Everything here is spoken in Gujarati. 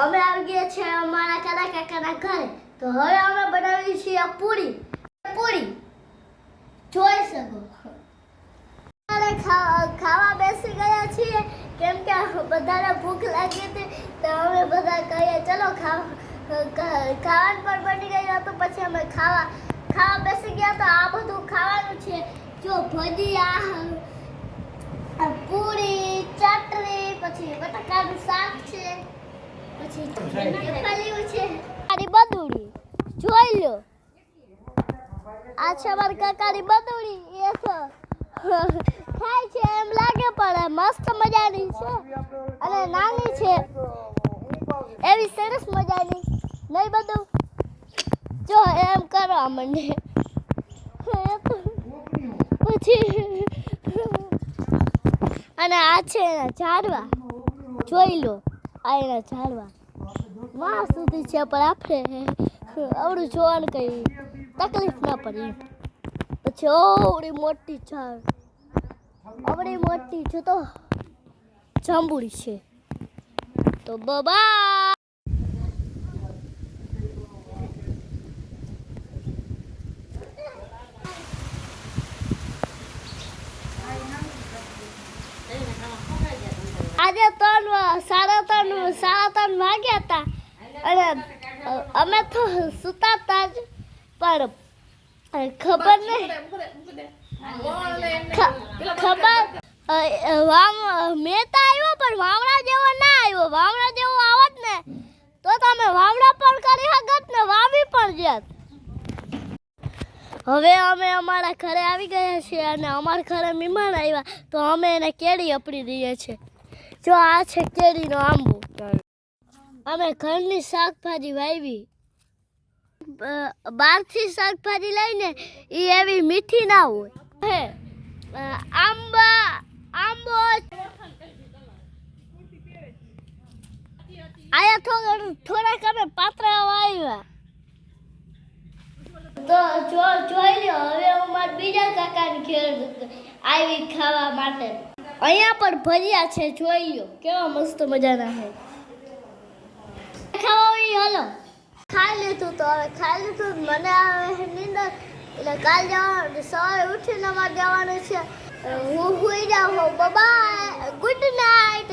અમે આવી ગયા છે અમારા કાના કાકાના ઘરે. તો હવે અમે બનાવી છીએ પૂરી. પૂરી. જોઈ શકો. અમારે ખાવા બેસી ગયા છીએ. કેમ કે બધાને ભૂખ લાગી હતી, તો અમે બધા કહીએ, ચલો ખાવા ખાવાનું પણ બની ગયું હતું, પછી અમે ખાવા ખાવા બેસી ગયા તો આ બધું ખાવાનું છે. જો ભજીયા, પૂરી, ચટણી, પછી બટાકાનું શાક છે. પછી બદુડી જોઈ લો. આ છે મારી કાકાની બદુડી એ તો ખાય છે એમ લાગે પણ મસ્ત મજાની છે. અને નાની છે. એવી સરસ મજાની. નહીં બધું. જો એમ કરવા મને પછી અને આ છે ઝાડવા. જોઈ લો. આ એના ઝાડવા વાહ સુધી છે, પણ આપણે આવડું જોવાનું કઈ તકલીફ ના પડી. પછી ઓવડી મોટી ઝાડ આવડી મોટી છે તો જાંબુડી છે. તો બાબા! આજે ત્રણ સાડા ત્રણ સાડા ત્રણ વાગ્યા હતા. અને અમે તો સુતા હતા જ પણ ખબર નહીં. ખબર અ, અ, મેં તો આવ્યો પણ વાવડા જેવો ના આવ્યો. વાવડા જેવો આવત ને તો તમે વાવડા પણ કરી શકત ને વાવી પણ જત હવે અમે અમારા ઘરે આવી ગયા છીએ અને અમારા ઘરે મહેમાન આવ્યા તો અમે એને કેળી અપડી દઈએ છીએ. જો આ છે કેરીનો આંબો. અમે ઘરની શાકભાજી વાવી બહારથી શાકભાજી લઈને એ એવી મીઠી ના હોય. આંબા, આંબો આયા થોડા થોડાક અમે પાતરા વાવ્યા તો જો, જોઈ લ્યો, હવે હું મારા બીજા કાકાને ઘેર આવી ખાવા માટે. અહીંયા પણ ભર્યા છે, જોઈ લ્યો. કેવા મસ્ત મજાના છે. ખાવા હલો. ખાઈ લીધું તો હવે ખાઈ લીધું મને આવે નીંદર. એટલે કાલ જવાનું સવારે ઉઠીને અમારે જવાનું છે. હું સુઈ જાઉં બાય, ગુડ નાઇટ